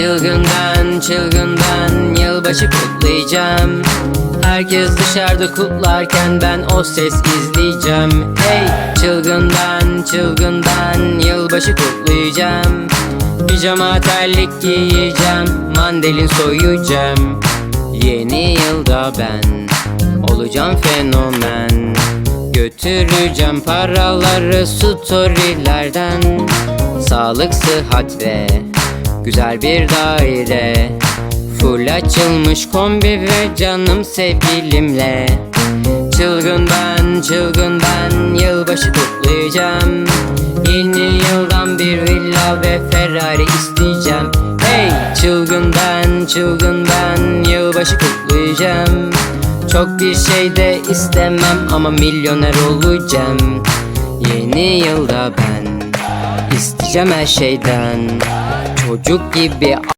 Çılgından çılgından yılbaşı kutlayacağım. Herkes dışarıda kutlarken ben o ses izleyeceğim. Hey! Çılgından çılgından yılbaşı kutlayacağım. Pijama terlik giyeceğim Mandalin soyacağım. Yeni yılda ben Olacağım fenomen. Götüreceğim paraları storylerden. Sağlık, sıhhat ve Güzel bir daire. Full açılmış kombi ve canım sevgilimle. Çılgın ben, çılgın ben Yılbaşı kutlayacağım. Yeni yıldan bir villa ve Ferrari isteyeceğim. Hey! Çılgın ben, çılgın ben Yılbaşı kutlayacağım. Çok bir şey de istemem ama milyoner olacağım. Yeni yılda ben isteyeceğim her şeyden Çocuk gibi